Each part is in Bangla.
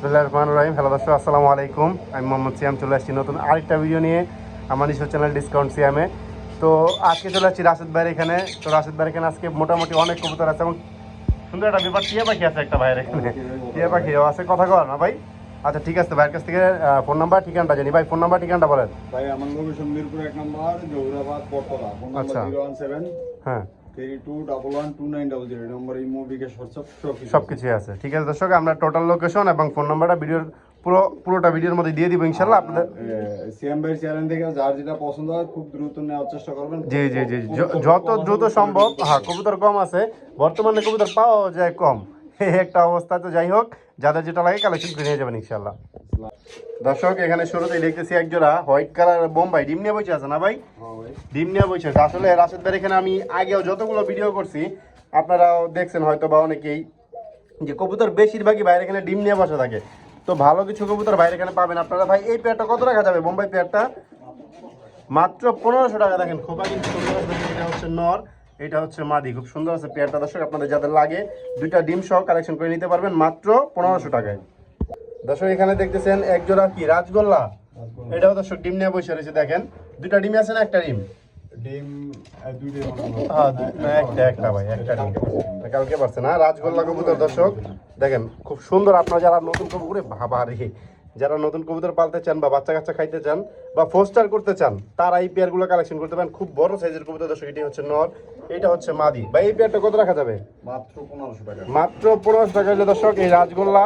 বিসমুল্লাহ রহমান রহিম। হ্যালো দর্শক আসসালামু আলাইকুম। আমি মোহাম্মদ সিয়াম চলে আসছি নতুন আরেকটা ভিডিও নিয়ে আমার নিজস্ব চ্যানেল ডিসকাউন্ট সিয়ামে তো আজকে চলে আসছি রাশেদ ভাইয়ের এখানে। তো রাশেদ ভাইয়ের এখানে আজকে মোটামুটি অনেক কবুতর আছে এবং সুন্দর একটা ব্যাপার টিয়া পাখি আছে একটা ভাইয়ের এখানে। টিয়া পাখি ও আছে। কথা কর না ভাই। আচ্ছা ঠিক আছে ভাইয়ের কাছ থেকে ফোন নাম্বার ঠিকানাটা জানি। ভাই ফোন নাম্বার ঠিকানাটা বলেন। ভাই আমার লোকেশন মিরপুর এক নম্বর জৌরাবাদ পটতলা ফোন নাম্বার আচ্ছা। হ্যাঁ। আছে। ঠিক আছে দর্শক আমরা টোটাল লোকেশন এবং ফোন নাম্বারটা ভিডিওর পুরো পুরোটা ভিডিওর মধ্যে দিয়ে দিব ইনশাল্লাহ আপনাদের। সিএম ভাই চ্যানেল থেকে যার যেটা পছন্দ হয় খুব দ্রুত নেওয়ার চেষ্টা করবেন। জি জি জি যত দ্রুত সম্ভব হ্যাঁ কবুতর কম আছে বর্তমানে কবুতর পাওয়া যায় কম। এই একটা অবস্থা তো যাই হোক যাদের যেটা লাগে কালেকশন করে নিয়ে যাবেন ইনশাল্লাহ দর্শক এখানে শুরুতেই দেখতেছি এক জোড়া হোয়াইট কালার বোম্বাই। ডিম নিয়ে বসে আছে না ভাই? হ্যাঁ ডিম নিয়ে বসে আছে। আসলে রাশেদ ভাইয়ের এখানে আমি আগেও যতগুলো ভিডিও করছি আপনারাও দেখছেন হয়তো বা অনেকেই যে কবুতর বেশিরভাগই বাইরে এখানে ডিম নিয়ে বসে থাকে। তো ভালো কিছু কবুতর বাইরে এখানে পাবেন আপনারা। ভাই এই পেয়ারটা কত টাকা যাবে? বোম্বাই পেয়ারটা মাত্র পনেরোশো টাকা। দেখেন খোপা কিন্তু হচ্ছে নর। এটা হচ্ছে মাদি। খুব সুন্দর আছে পেয়ারটা। দর্শক আপনাদের যাদের লাগে দুইটা ডিম সহ কালেকশন করে নিতে পারবেন মাত্র পনেরোশো টাকায়। দর্শক এখানে দেখতেছেন এক জোড়া কি? রাজগোল্লা। এটাও দর্শক ডিম নিয়ে বসে রয়েছে দেখেন। দুইটা ডিম আছে না একটা ডিম? ডিম আহ, দুইটাই বানানো। হ্যাঁ না, একটা একটা ভাই একটা ডিম। কালকে পারছে না। রাজগোল্লা কবুতর দর্শক দেখেন খুব সুন্দর। আপনারা যারা নতুন কবুতরে ভাবা রে যারা নতুন কবুতর পালতে চান বা বাচ্চা কাচ্চা খাইতে চান বা ফোস্টার করতে চান তারা এই পেয়ারগুলো কালেকশন করতে পারেন। খুব বড় সাইজের কবুতর দর্শক এটি হচ্ছে নর এটা হচ্ছে মাদি। বা এই পেয়ারটা কত রাখা যাবে? মাত্র পনেরোশো টাকা। মাত্র পনেরোশো টাকা হলে দর্শক এই রাজগোল্লা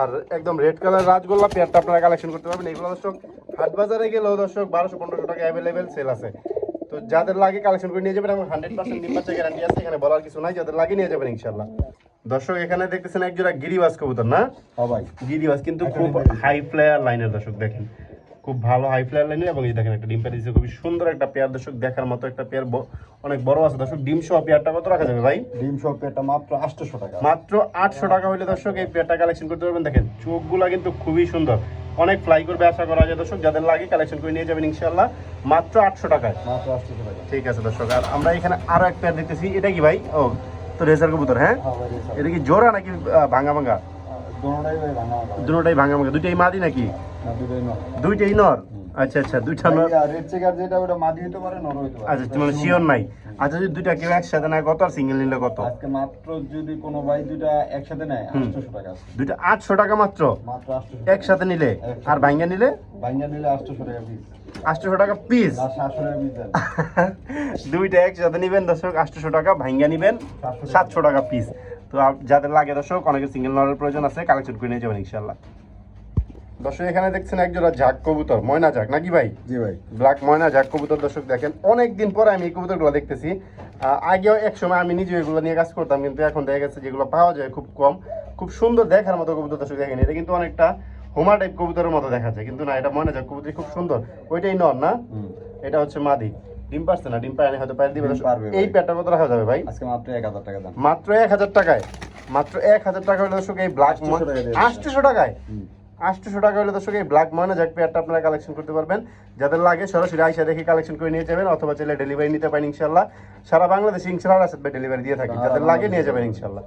আর একদম রেড কালার রাজগোল্লা পেয়ারটা আপনারা কালেকশন করতে পারবেন। এইগুলো দর্শক হাট বাজারে গেলেও দর্শক বারোশো পনেরোশো টাকা অ্যাভেলেবেল সেল আছে। তো যাদের লাগে কালেকশন করে নিয়ে যাবেন এবং হান্ড্রেড পার্সেন্ট ডিম গ্যারান্টি আছে এখানে বলার কিছু নাই। যাদের লাগে নিয়ে যাবেন ইনশাল্লাহ দর্শক এখানে দেখতেছেন এক জোড়া গিরিবাস কবুতর না? ভাই। গিরিবাস কিন্তু খুব হাই ফ্লায়ার লাইনের দর্শক দেখেন। খুব ভালো হাই ফ্লায়ার লাইনের এবং এই দেখেন একটা ডিম পেয়ার দিচ্ছে খুবই সুন্দর একটা পেয়ার দর্শক দেখার মতো একটা পেয়ার অনেক বড় আছে। দর্শক ডিম সহ পেয়ারটা কত রাখা যাবে ভাই? ডিম সব পেটা মাত্র আটশোশো টাকা। মাত্র আটশো টাকা হলে দর্শক এই পেয়ারটা কালেকশন করতে পারবেন। দেখেন চোখগুলা কিন্তু খুবই সুন্দর। অনেক ফ্লাই করবে আশা করা যায় দর্শক যাদের লাগে কালেকশন করে নিয়ে যাবেন ইনশাল্লাহ মাত্র আটশো টাকায়। মাত্র আটশোশো টাকা। ঠিক আছে দর্শক আর আমরা এখানে আরও এক পেয়ার দেখতেছি। এটা কি ভাই? ও তো রেজার কবুতর হ্যাঁ হ্যাঁ ভাই এই সব। এটা কি জোড়া নাকি আহ, ভাঙা ভাঙা আহ, দোনোটাই ভাই ভাঙা ভাঙা। দুটোটাই ভাঙা ভাঙা দুইটাই মাদি নাকি না দুটোই নয় দুইটাই নর আচ্ছা আচ্ছা দুইটা রেড চেকার যেটা ওটা মাদি পারে নর হইতে পারে। আচ্ছা মানে শিওর নাই? আচ্ছা যদি দুইটা কেউ একসাথে নেয় কত আর সিঙ্গেল নিলে কত? আজকে মাত্র যদি কোনো ভাই দুইটা একসাথে নেয় আটশোশো টাকা আছে। দুইটা আটশো টাকা মাত্র? মাত্র আটশোশো একসাথে নিলে? আর ভাঙ্গা নিলে? ভাঙ্গা নিলে আটশোশো টাকা পিস আটশোশো টাকা পিস টাকা পিস দুইটা একসাথে নিবেন দর্শক আটশোশো টাকা ভাঙ্গা নিবেন সাতশো টাকা। পিস তো যাদের লাগে দর্শক অনেকের সিঙ্গেল নরের প্রয়োজন আছে কালেকশন করে নিয়ে যাবেন ইনশাল্লাহ দর্শক এখানে দেখছেন একজোড়া ঝাক কবুতর ময়না ঝাক নাকি ভাই? জি ভাই। ব্ল্যাক ময়না ঝাক কবুতর দর্শক দেখেন অনেক দিন পরে আমি এই কবুতরগুলো দেখতেছি। আগেও এক সময় আমি নিজে এগুলো নিয়ে কাজ করতাম কিন্তু এখন দেখা গেছে যেগুলো পাওয়া যায় খুব কম। খুব সুন্দর দেখার মতো কবুতর দর্শক দেখেন এটা কিন্তু অনেকটা হোমা টাইপ কবুতরের মতো দেখা যায় কিন্তু না এটা ময়না ঝাক কবুতর খুব সুন্দর। ওইটাই নর না? এটা হচ্ছে মাদি। ডিম পারছে না? ডিম পায়নি হয়তো পাইলে দিবে। এই পেটটা কত রাখা যাবে ভাই? আজকে মাত্র এক হাজার টাকা দাম। মাত্র এক হাজার টাকায়। মাত্র এক হাজার টাকা হলে দর্শক এই ব্ল্যাক 800 আটশোশো টাকায়? আটশোশো টাকা হলে দর্শক এই ব্ল্যাক মানে জ্যাক পেয়ারটা আপনারা কালেকশন করতে পারবেন। যাদের লাগে সরাসরি আইসা দেখে কালেকশন করে নিয়ে যাবেন অথবা চাইলে ডেলিভারি নিতে পারেন ইনশাল্লাহ সারা বাংলাদেশে ইনশাল্লাহ ডেলিভারি দিয়ে থাকি। যাদের লাগে নিয়ে যাবেন ইনশাল্লাহ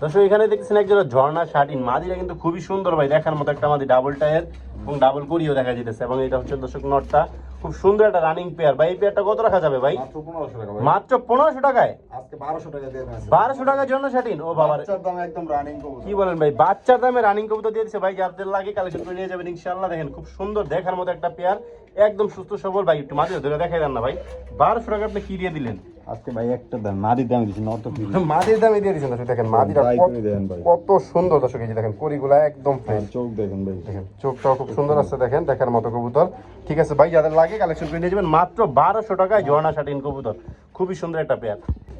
দর্শক এখানে দেখতেছেন একজন ঝর্ণা শার্টিন মাদিটা কিন্তু খুবই সুন্দর ভাই দেখার মতো একটা মাদি ডাবল টায়ার এবং ডাবল করিও দেখা যেতেছে এবং এটা হচ্ছে দর্শক নটটা খুব সুন্দর একটা রানিং পেয়ার ভাই এই পেয়ারটা কত রাখা যাবে ভাই? মাত্র পনেরোশো টাকায়? বারোশো টাকার জন্য শার্টিন ও বাবার একদম রানিং কি বলেন ভাই বাচ্চার দামে রানিং কবুতর দিয়ে দিচ্ছে ভাই যাদের লাগে কালেকশন করে নিয়ে যাবেন ইনশাআল্লাহ। দেখেন খুব সুন্দর দেখার মতো একটা পেয়ার একদম সুস্থ সবল। ভাই একটু মাঝে ধরে দেখাই দেন না ভাই। বারোশো টাকা আপনি কি দিয়ে দিলেন? আজকে ভাই একটা দাম মাদির দাম দিচ্ছি নত কি মাদির দামে দিয়ে দিচ্ছেন দর্শক দেখেন মাদিরা কত- সুন্দর দর্শক এই যে দেখেন করিগুলা একদম ফ্রেশ চোখ দেখেন ভাই। দেখেন চোখটাও খুব সুন্দর আছে দেখেন দেখার মতো কবুতর। ঠিক আছে ভাই যাদের লাগে কালেকশন করে নিয়ে যাবেন মাত্র বারোশো টাকায় ঝর্ণা শাটিন কবুতর। খুবই সুন্দর একটা পেয়ার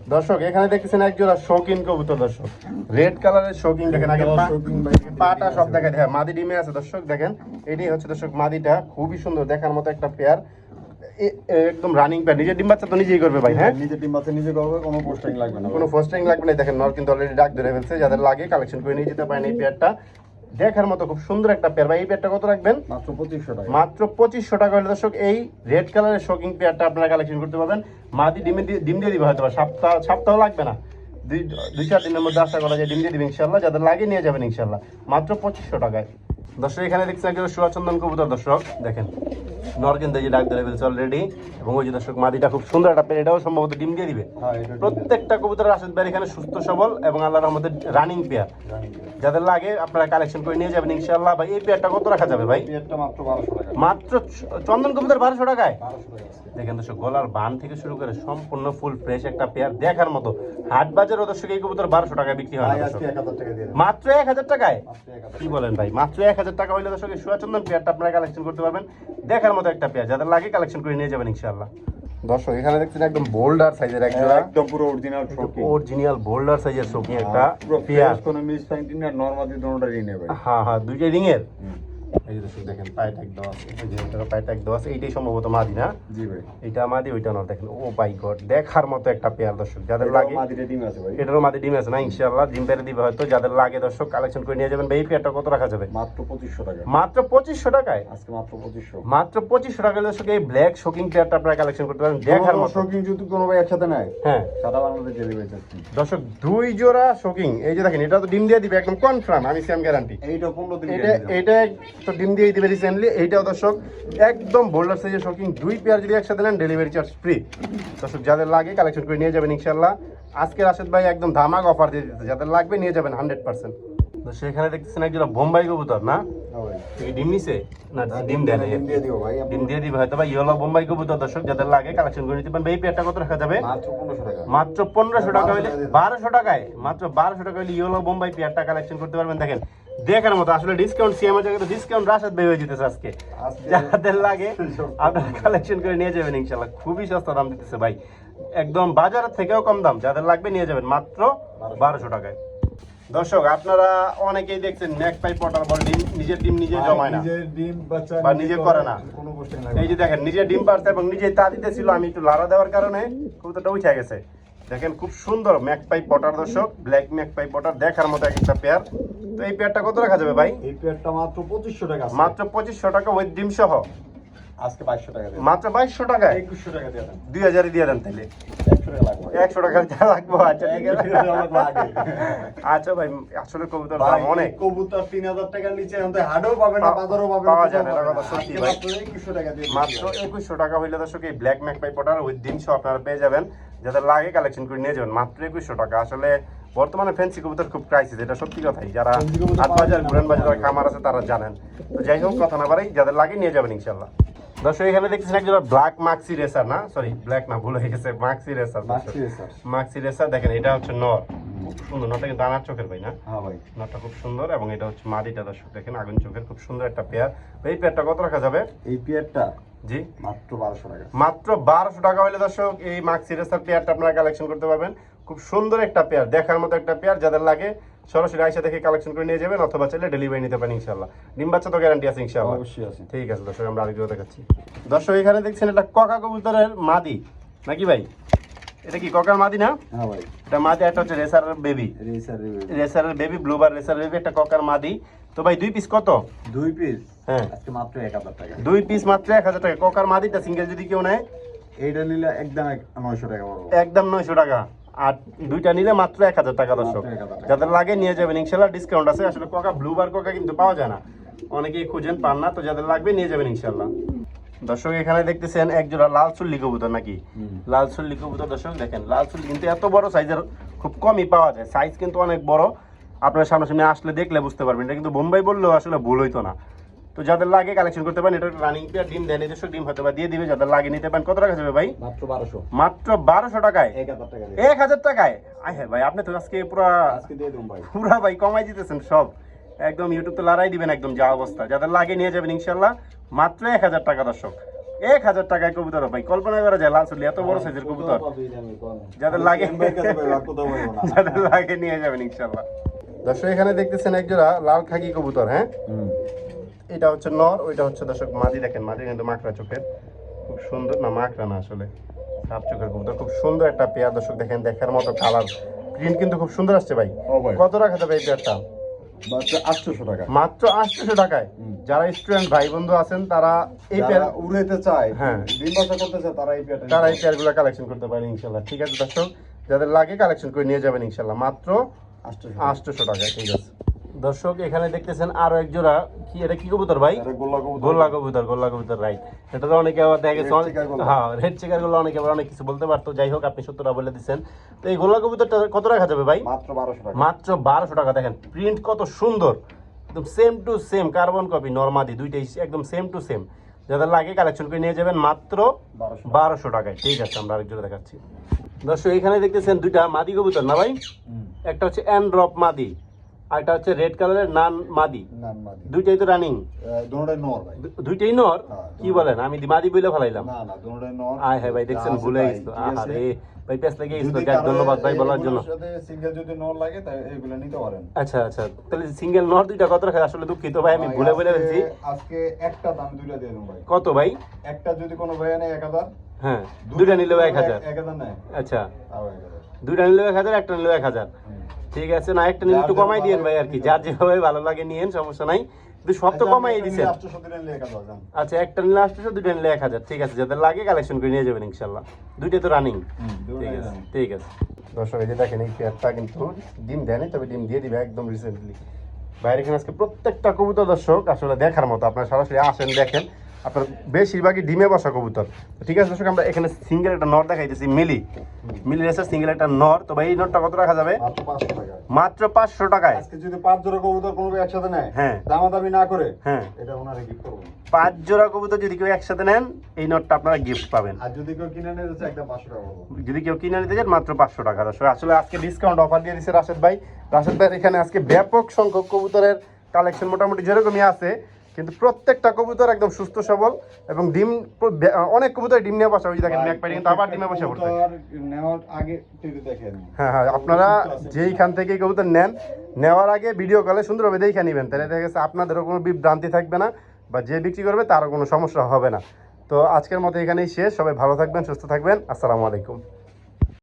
দর্শক এখানে দেখতেছেন একজোড়া শৌকিন কবুতর দর্শক। রেড কালারের শৌকিন দেখেন আগে শৌখিন ভাই। পাটা সব দেখা হ্যাঁ মাদি ডিমে আছে দর্শক দেখেন। এটাই হচ্ছে দর্শক মাদিটা খুবই সুন্দর দেখার মতো একটা পেয়ার একদম রানিং পেয়ার নিজের ডিম বাচ্চা তো নিজেই করবে ভাই হ্যাঁ? নিজে টিম আছে নিজে করবে কোনো পোস্টিং লাগবে না কোনো টাইম লাগবে না। দেখেন নর কিন্তু অলরেডি ডাক ধরে ফেলছে যাদের লাগে কালেকশন করে নিয়ে যেতে পারেন এই পেয়ারটা দেখার মতো খুব সুন্দর একটা পেয়ার ভাই এই পেয়ারটা কত রাখবেন? মাত্র পঁচিশশো টাকা। মাত্র পঁচিশশো টাকা হলে দর্শক এই রেড কালারের শোকিং পেয়ারটা আপনারা কালেকশন করতে পারবেন। মাদি ডিমে দিয়ে ডিম দিয়ে দিবে হয়তো সপ্তাহ সপ্তাহ লাগবে না। দুই দুই চার দিনের মধ্যে আশা করা যায় ডিম দিয়ে দিবে ইনশাল্লাহ যাদের লাগে নিয়ে যাবেন ইনশাল্লাহ মাত্র পঁচিশশো টাকায়। দর্শক এখানে দেখছেন একজন সুয়াচন্দন কবুতর দর্শক। দেখেন নর কিন্তু যে ডাক ধরে ফেলছে অলরেডি এবং ওই যে দর্শক মাদিটা খুব সুন্দর একটা পেয়ার এটাও সম্ভবত ডিম দিয়ে দিবে। হ্যাঁ প্রত্যেকটা কবুতর রাশেদ ভাই এখানে সুস্থ সবল এবং আল্লাহ রহমতের রানিং পেয়ার। যাদের লাগে আপনারা কালেকশন করে নিয়ে যাবেন ইনশাল্লাহ ভাই এই পেয়ারটা কত রাখা যাবে ভাই? মাত্র চন্দন কবুতর বারোশো টাকায়। দেখেন দর্শক গলার বান থেকে শুরু করে সম্পূর্ণ ফুল ফ্রেশ একটা পেয়ার দেখার মতো। হাট বাজার দর্শক এই কবুতর বারোশো টাকায় বিক্রি হয় না মাত্র এক হাজার টাকায়? কি বলেন ভাই মাত্র এক হাজার টাকা হইলে দর্শক সুয়াচন্দন পেয়ারটা আপনারা কালেকশন করতে পারবেন। দেখার মতো একটা পেয়ার যাদের লাগে কালেকশন করে নিয়ে যাবেন ইনশাল্লাহ দর্শক এখানে দেখছেন একদম বোল্ডার সাইজের জোড়া একদম পুরো অরিজিনাল ট্রফি অরিজিনাল বোল্ডার সাইজের শোকিং একটা পুরো পেয়ার কোনো মিস ফাইন্টিং আর নরমালি নেবে হ্যাঁ হ্যাঁ দুইটা রিং এর এই যে দেখেন পায়ে ট্যাগ দেওয়া আছে। এই যে এটারও পায়ে ট্যাগ দেওয়া আছে এইটাই সম্ভবত মাদি না? জি ভাই। এটা মাদি ওইটা না দেখেন ও বাই গড দেখার মতো একটা পেয়ার দর্শক যাদের লাগে মাদিরে ডিম আছে ভাই। এটারও মাদি ডিম আছে না ইনশাআল্লাহ ডিম পেরে দিবে হয়তো যাদের লাগে দর্শক কালেকশন করে নিয়ে যাবেন। ভাই এই পেয়ারটা কত রাখা যাবে? মাত্র পঁচিশশো টাকা। মাত্র পঁচিশশো টাকায়? আজকে মাত্র পঁচিশশো। মাত্র পঁচিশশো টাকা দর্শক এই ব্ল্যাক শোকিং পেয়ারটা আপনারা কালেকশন করতে পারেন দেখার মতো। যদি কোনো ভাই একসাথে নেয় হ্যাঁ। সারা বাংলাদেশ ডেলিভারি দর্শক দুই জোড়া শোকিং এই যে দেখেন এটা তো ডিম দিয়ে দিবে একদম কনফার্ম আমি সেম গ্যারান্টি এইটা পনেরো দিন এটা এটা তো ডিম দিয়ে দিবে রিসেন্টলি এইটাও দর্শক একদম বোল্ডার সাইজের শোকিং দুই পেয়ার যদি একসাথে নেন ডেলিভারি চার্জ ফ্রি দর্শক যাদের লাগে কালেকশন করে নিয়ে যাবেন ইনশাল্লাহ আজকে রাশেদ ভাই একদম ধামাক অফার দিয়ে দিতে যাদের লাগবে নিয়ে যাবেন হান্ড্রেড পার্সেন্ট তো সেখানে দেখতেছেন একজন বোম্বাই কবুতর না? ডিম নিছে? না ডিম দিয়ে ভাই ডিম দিয়ে দিবে হয়তো বা ইয়েলো বোম্বাই কবুতর। দর্শক যাদের লাগে কালেকশন করে নিতে পারেন এই পেয়ারটা কত রাখা যাবে? মাত্র পনেরোশো টাকা। মাত্র পনেরোশো টাকা হইলে বারোশো টাকায় মাত্র বারোশো টাকা হইলে ইয়েলো বোম্বাই পেয়ারটা কালেকশন করতে পারবেন। দেখেন দেখার মতো আসলে ডিসকাউন্ট সিএমের জায়গায় ডিসকাউন্ট রাশাদ ভাই হয়ে যেতেছে আজকে। যাদের লাগে আপনারা কালেকশন করে নিয়ে যাবেন ইনশাল্লাহ খুবই সস্তা দাম দিতেছে ভাই। একদম বাজারের থেকেও কম দাম। যাদের লাগবে নিয়ে যাবেন মাত্র বারোশো। টাকায়। দর্শক আপনারা অনেকেই দেখছেন নেক পাই পটার বল ডিম নিজের ডিম নিজে জমায় না। নিজের ডিম বাচ্চা বা নিজে করে না। কোনো কোশ্চেন এই যে দেখেন নিজে ডিম পারছে এবং নিজে তা দিতেছিল আমি একটু লাড়া দেওয়ার কারণে কবুতরটা উঠে গেছে। দেখেন খুব সুন্দর ম্যাক পাই পটার দর্শক। ব্ল্যাক ম্যাক পাই পটার দেখার মতো একটা পেয়ার তো এই পেয়ারটা কত রাখা যাবে ভাই? এই পেয়ারটা মাত্র পঁচিশশো টাকা। মাত্র পঁচিশশো টাকা ওই ডিম সহ। আজকে বাইশশো টাকা মাত্র বাইশশো টাকা একুশশো টাকা দিয়ে দেন দুই হাজারই দিয়ে দেন তাহলে একশো টাকা লাগবে। আচ্ছা ঠিক আছে। আচ্ছা ভাই আসলে কবুতর দাম অনেক কবুতর তিন হাজার টাকার নিচে এখন পাবে না বাজারও পাবে পাওয়া যায় না, কোথাও এটা পাবে কথা না। সত্যি ভাই। মাত্র একুশশো টাকা দিয়ে মাত্র একুশশো টাকা হইলে দর্শক এই black magpie pouter with আপনারা পেয়ে যাবেন। যাদের লাগে কালেকশন করে নিয়ে যাবেন মাত্র একুশশো টাকা। আসলে বর্তমানে ফ্যান্সি কবুতর খুব ক্রাইসিস এটা সত্যি কথাই। যারা হাট বাজার ঘুরেন বাজার খামার আছে তারা জানেন। তো যাই হোক কথা না বাড়াই যাদের লাগে নিয়ে যাবেন ইনশাল্লাহ দর্শক এখানে দেখতেছেন একজন ব্ল্যাক মাক্সি রেসার না? সরি ব্ল্যাক না ভুল হয়ে গেছে মাক্সি রেসার মাক্সি রেসার দেখেন এটা হচ্ছে নর। খুব সুন্দর নরটা কিন্তু দানার চোখের ভাই না? হ্যাঁ ভাই। নটটা খুব সুন্দর এবং এটা হচ্ছে মাদিটা দর্শক দেখেন আগুন চোখের খুব সুন্দর একটা পেয়ার এই পেয়ারটা কত রাখা যাবে? এই পেয়ারটা জি। মাত্র বারোশো টাকা। মাত্র বারোশো টাকা হলে দর্শক এই পেয়ারটা আপনারা কালেকশন করতে পারবেন। খুব সুন্দর একটা পেয়ার দেখার মতো একটা পেয়ার যাদের লাগে সরাসরি আইসা দেখে কালেকশন করে নিয়ে যাবেন অথবা চাইলে ডেলিভারি নিতে পারেন ইনশাল্লাহ ডিম বাচ্চা তো গ্যারান্টি আছে ইনশাল্লাহ অবশ্যই আছে। ঠিক আছে দর্শক আমরা আরেকজন দেখাচ্ছি। দর্শক এখানে দেখছেন এটা ককা কবুতরের মাদি। নাকি ভাই? এটা কি ককার মাদি না? হ্যাঁ ভাই। এটা মাদি একটা হচ্ছে racer baby racer রেসারের baby blue bar racer baby একটা ককার মাদি। তো ভাই দুই পিস কত? দুই পিস হ্যাঁ। আজকে মাত্র এক হাজার টাকা। দুই পিস মাত্র এক হাজার টাকা। ককার মাদিটা সিঙ্গেল যদি কেউ নেয়? এইটা নিলে একদম এক- নয়শো টাকা পড়ব একদম নয়শো টাকা। আর দুইটা নিলে মাত্র এক হাজার টাকা দর্শক। মাত্র 1000 টাকা। যাদের লাগে নিয়ে যাবেন ইনশাল্লাহ ডিসকাউন্ট আছে। আসলে কোকা ব্লু বার কোকা কিন্তু পাওয়া যায় না। অনেকেই খুঁজেন পান না। তো যাদের লাগবে নিয়ে যাবেন ইনশাল্লাহ। দর্শক এখানে দেখতেছেন এক জোড়া লাল চুল্লি কবুতর নাকি? লাল চুল্লি কবুতর দর্শক দেখেন লাল চুল্লি কিন্তু এত বড় সাইজের খুব কমই পাওয়া যায়। সাইজ কিন্তু অনেক বড়। আপনার সামনাসামনি আসলে দেখলে বুঝতে পারবেন। এটা কিন্তু বোম্বাই বললেও আসলে ভুল হইতো না। তো যাদের লাগে কালেকশন করতে পারেন এটা রানিং পেয়ার ডিম দেয় নিজস্ব ডিম হতে বা দিয়ে দিবে যাদের লাগে নিতে পারেন। কত টাকা যাবে ভাই? মাত্র বারোশো। মাত্র বারোশো টাকায়? এক হাজার টাকা এক হাজার টাকায়? আয় হ্যাঁ ভাই আপনি তো আজকে পুরা আজকে দিয়ে দেবো ভাই। পুরা ভাই কমাই দিতেছেন সব। একদম ইউটিউব তো লড়াই দিবেন একদম যা অবস্থা। যাদের লাগে নিয়ে যাবেন ইনশাল্লাহ মাত্র এক হাজার টাকা দর্শক। এক হাজার টাকায় কবুতর ভাই। কল্পনা করা যায় লাল এত বড় সাইজের কবুতর। যাদের লাগে যাদের লাগে নিয়ে যাবেন ইনশাল্লাহ দর্শক এখানে দেখতেছেন একজোড়া লাল খাকি কবুতর হ্যাঁ? এটা হচ্ছে নর ওইটা হচ্ছে দর্শক মাদি। দেখেন মাদি কিন্তু মাকড়া চোখের। খুব সুন্দর না মাকড়া না আসলে সাপ চোখের কবুতর। খুব সুন্দর একটা পেয়ার দর্শক দেখেন দেখার মতো কালার প্রিন্ট কিন্তু খুব সুন্দর আসছে ভাই। কত রাখা যাবে এই পেয়ারটা? মাত্র আটশোশো টাকা। মাত্র আটশোশো টাকায়। যারা স্টুডেন্ট ভাই বন্ধু আছেন তারা এই পেয়ার উড়াইতে চায় হ্যাঁ। ডিম বাচ্চা করতে চায় তারা এই পেয়ারটা তারা এই পেয়ারগুলো কালেকশন করতে পারে ইনশাল্লাহ ঠিক আছে দর্শক যাদের লাগে কালেকশন করে নিয়ে যাবেন ইনশাল্লাহ মাত্র আটশোশো আটশোশো টাকা ঠিক আছে। দর্শক এখানে দেখতেছেন আরও এক জোড়া। কি এটা কি কবুতর ভাই? এটা গোল্লা কবুতর। গোল্লা কবুতর রাইট এটা তো অনেকে আবার দেখা গেছে হ্যাঁ রেড চেকারগুলো অনেকে আবার অনেক কিছু বলতে পারতো। যাই হোক আপনি সত্যটা বলে দিচ্ছেন। তো এই গোল্লা কবুতরটা কত রাখা যাবে ভাই? মাত্র বারোশো টাকা। মাত্র বারোশো টাকা। দেখেন প্রিন্ট কত সুন্দর। একদম same to same carbon copy নর্মাদি দুইটাই একদম সেম টু সেম যাদের লাগে কালেকশন করে নিয়ে যাবেন মাত্র বারোশো। বারোশো টাকায়। ঠিক আছে আমরা আরেকজোড়া দেখাচ্ছি। দর্শক এখানে দেখতেছেন দুইটা মাদি কবুতর না ভাই? একটা হচ্ছে অ্যান্ড্রপ মাদি। আর একটা হচ্ছে রেড কালারের নান মাদি। দুইটাই তো রানিং দুটোটাই নর ভাই। দুইটাই নর? হ্যাঁ, কি বলেন? আমি মাদি বলে ফেলাইলাম। না না দুটোটাই নর। আয় হ্যাঁ ভাই দেখছেন ভুলে গেছো আরে ভাই পেস লেগে যাক ধন্যবাদ ভাই বলার জন্য। সিঙ্গেল যদি নর লাগে এগুলো নিতে পারেন। আচ্ছা আচ্ছা। তাহলে সিঙ্গেল নর দুইটা কত রাখা আসলে দুঃখিত ভাই আমি ভুলে ভুলে আজকে- ফেলছি। আজকে একটা দাম দুইটা দিয়ে দেবো ভাই। কত ভাই? একটা যদি কোনো ভাই নেয় এক হাজার হ্যাঁ দুইটা হাজার। এক হাজার নেয়। আচ্ছা। তাও দুইটা নিলেও এক হাজার একটা নিলেও এক হাজার। ঠিক আছে না একটা নিলে একটু কমাই দিয়েন ভাই আর কি। যার যেভাবে ভালো লাগে নিয়েন সমস্যা নাই। কিন্তু সব তো আচ্ছা, কমাই নিলে। আচ্ছা একটা নিলে দুইটা নিলে এক হাজার। ঠিক আছে যাদের লাগে কালেকশন করে নিয়ে যাবেন ইনশাল্লাহ। তো রানিং ঠিক আছে ঠিক আছে। দর্শক এই যে দেখেন এই পেয়ারটা কিন্তু ডিম দেয়নি তবে ডিম দিয়ে দিবে একদম রিসেন্টলি বাইরে এখানে আজকে প্রত্যেকটা কবুতর দর্শক আসলে দেখার মতো। আপনারা সরাসরি আসেন দেখেন। আপনার বেশিরভাগই ডিমে বসা কবুতর। ঠিক আছে দর্শক আমরা এখানে সিঙ্গেল একটা নর দেখাইতেছি মিলি। মিলি রেসের সিঙ্গেল একটা নর। তো ভাই এই নরটা কত রাখা যাবে? মাত্র পাঁচশো টাকায়। আজকে যদি পাঁচ জোড়া কবুতর কোনো একসাথে নেয় হ্যাঁ। দামাদামি না করে হ্যাঁ। এটা ওনারে গিফট করব পাঁচ জোড়া কবুতর যদি কেউ একসাথে নেন এই নটটা আপনারা গিফট পাবেন। আর যদি কেউ কিনে যাচ্ছে একদম পাঁচশো টাকা যদি কেউ কিনে নিতে চান মাত্র পাঁচশো টাকা। দর্শক আসলে আজকে ডিসকাউন্ট অফার দিয়ে দিচ্ছে রাশেদ ভাই। রাশেদ ভাই এখানে আজকে ব্যাপক সংখ্যক কবুতরের কালেকশন মোটামুটি যেরকমই আছে কিন্তু প্রত্যেকটা কবুতর একদম সুস্থ সবল এবং ডিম অনেক কবুতর ডিম নিয়ে বসা দেখেন পাইডি কিন্তু আবার ডিমে বসে পড়ছে। নেওয়ার আগে দেখেন হ্যাঁ হ্যাঁ আপনারা যেইখান থেকে কবুতর নেন নেওয়ার আগে ভিডিও কলে সুন্দরভাবে দেখে নেবেন। তাহলে দেখা গেছে আপনাদেরও কোনো বিভ্রান্তি থাকবে না বা যে বিক্রি করবে তারও কোনো সমস্যা হবে না। তো আজকের মতো এখানেই শেষ। সবাই ভালো থাকবেন সুস্থ থাকবেন। আসসালামু আলাইকুম।